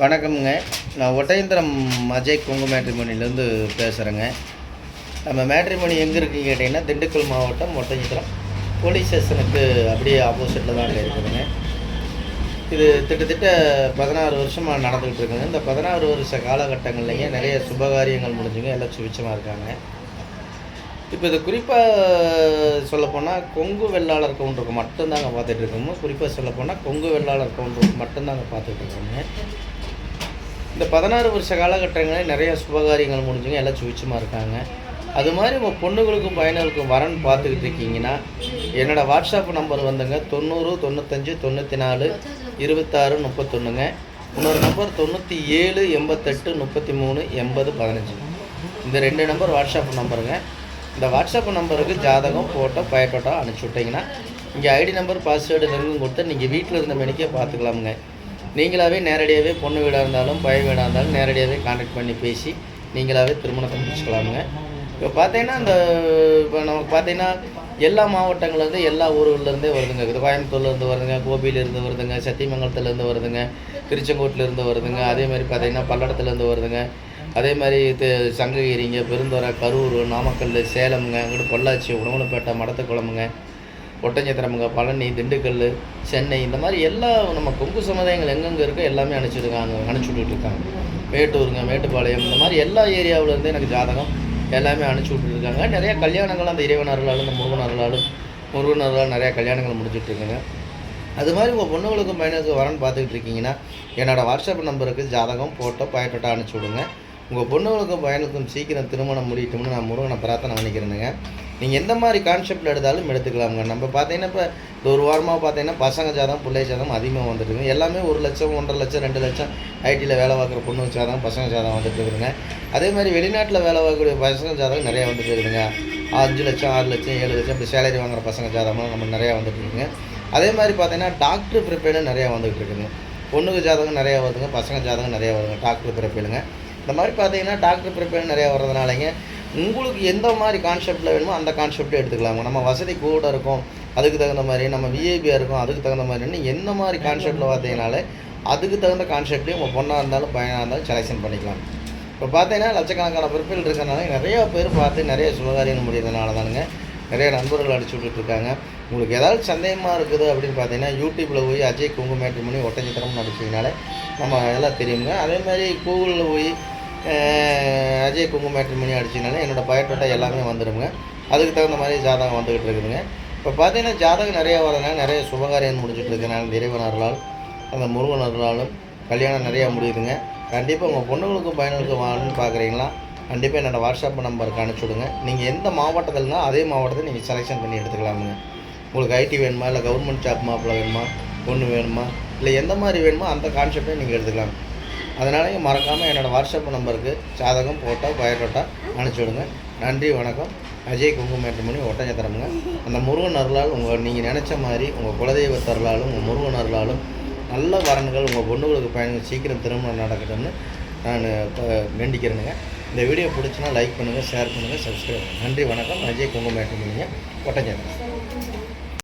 வணக்கம்ங்க. நான் ஒட்டயந்திரம் அஜய் கொங்கு மேட்ரிமோனிலேருந்து பேசுகிறேங்க நம்ம மேட்ரிமோனி எங்கே இருக்குன்னு கேட்டிங்கன்னா திண்டுக்கல் மாவட்டம் ஒட்டயந்திரம். போலீஸ் ஸ்டேஷனுக்கு அப்படியே ஆப்போசிட்டில் தான் இருக்குதுங்க. இது கிட்டத்தட்ட பதினாறு வருஷமாக நடந்துக்கிட்டு இருக்குங்க இந்த பதினாறு வருஷ காலகட்டங்கள்லைங்க நிறைய சுபகாரியங்கள் முடிஞ்சுங்க. எல்லாம் சுவிச்சமாக இருக்காங்க. இப்போ இது குறிப்பாக சொல்லப்போனால் கொங்கு வெள்ளாளர் கவுண்டருக்கு மட்டும்தாங்க பார்த்துட்டு இருக்கோமோ. குறிப்பாக சொல்லப்போனால் கொங்கு வெள்ளாளர் கவுண்டருக்கு மட்டும்தாங்க பார்த்துட்டு இருக்கோங்க. இந்த பதினாறு வருஷ காலகட்டங்களில் நிறைய சுபகாரியங்கள் முடிஞ்சுங்க எல்லாம் சுவிச்சமாக இருக்காங்க. அது மாதிரி உங்கள் பொண்ணுகளுக்கும் பையனுக்கும் வரன் பார்த்துக்கிட்டு இருக்கீங்கன்னா என்னோடய வாட்ஸ்அப் நம்பர் வந்துங்க தொண்ணூறு தொண்ணூத்தஞ்சு தொண்ணூற்றி நாலு இருபத்தாறு முப்பத்தொன்றுங்க இன்னொரு நம்பர் தொண்ணூற்றி ஏழு எண்பத்தெட்டு முப்பத்தி மூணு எண்பது பதினஞ்சு. இந்த ரெண்டு நம்பர் வாட்ஸ்அப் நம்பருங்க. இந்த வாட்ஸ்அப் நம்பருக்கு ஜாதகம் ஃபோட்டோ பயோட்டோட்டோ அனுப்பிச்சி விட்டிங்கன்னா இங்கே ஐடி நம்பர் பாஸ்வேர்டு நெருங்கும் கொடுத்து நீங்கள் வீட்டில் இருந்த மணிக்கே பார்த்துக்கலாமுங்க. நீங்களாகவே நேரடியாகவே பொண்ணு வீடாக இருந்தாலும் பையன் வீடாக இருந்தாலும் நேரடியாகவே கான்டாக்ட் பண்ணி பேசி நீங்களாகவே திருமணத்தை முடிச்சுக்கலாமுங்க. இப்போ பார்த்தீங்கன்னா இந்த இப்போ நமக்கு பார்த்தீங்கன்னா எல்லா மாவட்டங்கள்லேருந்து எல்லா ஊர்கள்லேருந்தே வருதுங்க. இது கோயம்புத்தூர்லேருந்து வருதுங்க கோபியிலேருந்து வருதுங்க சத்தியமங்கலத்துலேருந்து வருதுங்க திருச்செங்கோட்டிலேருந்து வருதுங்க அதே மாதிரி பார்த்தீங்கன்னா பல்லடத்துலேருந்து வருதுங்க. அதே மாதிரி இது சங்ககிரிங்க பெருந்துறை கரூர் நாமக்கல் சேலம்ங்க அங்கிட்டு பொள்ளாச்சி உணவுலப்பேட்டை மடத்துக்குளமுங்க. ஒட்டஞ்சத்திரமுங்க பழனி திண்டுக்கல் சென்னை இந்த மாதிரி எல்லா நம்ம கொங்கு சமுதாயங்கள் எங்கெங்கே இருக்கோ எல்லாமே அனுப்பிச்சிருக்காங்க அனுப்பிச்சி இருக்காங்க மேட்டூருங்க மேட்டுப்பாளையம் இந்த மாதிரி எல்லா ஏரியாவிலேருந்து எனக்கு ஜாதகம். எல்லாமே அனுப்பிச்சி விட்டுருக்காங்க நிறையா கல்யாணங்கள் அந்த இறைவன் அருளாலும் இந்த முருகன் அருளாலும் முருகன் நிறையா கல்யாணங்கள் முடிச்சுட்ருக்குங்க அது மாதிரி உங்கள் பொண்ணுங்களுக்கும் பையனுக்கு வரன்னு பார்த்துக்கிட்டு இருக்கீங்கன்னா என்னோடய வாட்ஸ்அப் நம்பருக்கு ஜாதகம் ஃபோட்டோ பயட்டோட்டோ அனுப்பிச்சி விடுங்க. உங்கள் பொண்ணுங்களுக்கும் பையனுக்கும் சீக்கிரம் திருமணம் முடியட்டும்னு நான் முருகனை பிரார்த்தனை பண்ணிக்கிறேனுங்க. நீங்கள் எந்த மாதிரி கான்செப்டில் எடுத்தாலும் எடுத்துக்கலாமுங்க. நம்ம பார்த்தீங்கன்னா இப்போ ஒரு வாரமாக பார்த்தீங்கன்னா பசங்க ஜாதகம் பிள்ளை ஜாதகம் அதிகமாக வந்துட்டுருங்க எல்லாமே ஒரு லட்சம் ஒன்றரை லட்சம் ரெண்டு லட்சம் ஐடியில் வேலை பார்க்குற பொண்ணு ஜாதகம் பசங்க ஜாதகம் வந்துட்டு இருக்குதுங்க அதே மாதிரி வெளிநாட்டில் வேலை பார்க்கக்கூடிய பசங்க ஜாதகம் நிறையா வந்துட்டு இருக்குதுங்க அஞ்சு லட்சம் ஆறு லட்சம் ஏழு லட்சம் இப்படி சேலரி வாங்குற பசங்க ஜாதகம்லாம் நம்ம நிறையா வந்துட்டுருக்குங்க. அதே மாதிரி பார்த்தீங்கன்னா டாக்டர் ப்ரிப்பேர்டு நிறையா வந்துகிட்டு இருக்குதுங்க பொண்ணுக்கு ஜாதகம் நிறையா வருதுங்க பசங்க ஜாதகம் நிறையா வருதுங்க டாக்டர் ப்ரிப்பேருங்க இந்த மாதிரி பார்த்தீங்கன்னா டாக்டர் ப்ரிப்பேர் நிறையா வர்றதுனாலங்க உங்களுக்கு எந்த மாதிரி கான்செப்டில் வேணுமோ அந்த கான்செப்டே எடுத்துக்கலாங்க. நம்ம வசதி கூட இருக்கும் அதுக்கு தகுந்த மாதிரி நம்ம விஐபியாக இருக்கும் அதுக்கு தகுந்த மாதிரின்னு எந்த மாதிரி கான்செப்டில் பார்த்தீங்கனாலே அதுக்கு தகுந்த கான்செப்ட்லேயும் உங்கள் பொண்ணாக இருந்தாலும் பையனாக இருந்தாலும் செலெக்ஷன் பண்ணிக்கலாம். இப்போ பார்த்தீங்கன்னா லட்சக்கணக்கான பிறப்பில் இருக்கிறனால நிறையா பேர் பார்த்து நிறைய சுபகாரியங்கள் முடியறதுனால தானுங்க நிறைய நண்பர்கள் அடிச்சு விட்டுட்ருக்காங்க உங்களுக்கு ஏதாவது சந்தேகமாக இருக்குது அப்படின்னு பார்த்தீங்கன்னா யூடியூப்பில் போய் அஜய் குங்கு மேட்ரிமணி ஒட்டஞ்சித்திரம்னு அடிச்சிங்கனாலே நம்ம எல்லாம் தெரியுங்க. அதே மாதிரி கூகுளில் போய் அஜய் குங்கு மேட்ரிமணி அடிச்சிங்கனாலே என்னோடய பயோட்டோட்டா எல்லாமே வந்துடுங்க அதுக்கு தகுந்த மாதிரி ஜாதகம் வந்துக்கிட்டு இருக்குதுங்க. இப்போ பார்த்தீங்கன்னா ஜாதகம் நிறையா வரதுனால நிறைய சுபகாரியம் முடிஞ்சிட்டு இருக்கனால இந்த இறைவன் அருளால் அந்த முருகன் அருளாலும் கல்யாணம் நிறையா முடியுதுங்க. கண்டிப்பாக உங்கள் பொண்ணுங்களுக்கும் பையனுக்கும் வாங்கணும்னு பார்க்குறீங்களா? கண்டிப்பாக என்னோடய வாட்ஸ்அப் நம்பருக்கு அனுப்பிச்சி விடுங்க நீங்கள் எந்த மாவட்டத்தில்னா அதே மாவட்டத்தை நீங்கள் செலெக்ஷன் பண்ணி எடுத்துக்கலாமுங்க. உங்களுக்கு ஐடி வேணுமா? இல்லை கவர்மெண்ட் ஜாப் மாப்பிள்ள வேணுமா? பொண்ணு வேணுமா? இல்லை எந்த மாதிரி வேணுமோ அந்த கான்செப்டே நீங்கள் எடுத்துக்கலாம். அதனால மறக்காமல் என்னோடய வாட்ஸ்அப் நம்பருக்கு சாதகம் ஃபோட்டோ பயோட்டோட்டா அனுப்பிச்சி விடுங்க. நன்றி வணக்கம். அஜய் குங்குமேட்டமணி ஒட்டஞ்சத்திரமுங்க. அந்த முருகன் அருளால் உங்கள் நீங்கள் நினச்ச மாதிரி உங்கள் குலதெய்வ அருளாலும் உங்கள் முருகன் அருளாலும் நல்ல வரன்கள் உங்கள் பொண்ணுங்களுக்கு பயணம் சீக்கிரம் திருமணம் நடக்கட்டும்னு நான் வேண்டிக்கிறேனுங்க. இந்த வீடியோ பிடிச்சினா லைக் பண்ணுங்கள் ஷேர் பண்ணுங்கள் சப்ஸ்கிரைப் நன்றி வணக்கம். அஜய் குங்குமேட்டமணிங்க ஒட்டஞ்சத்திரம்.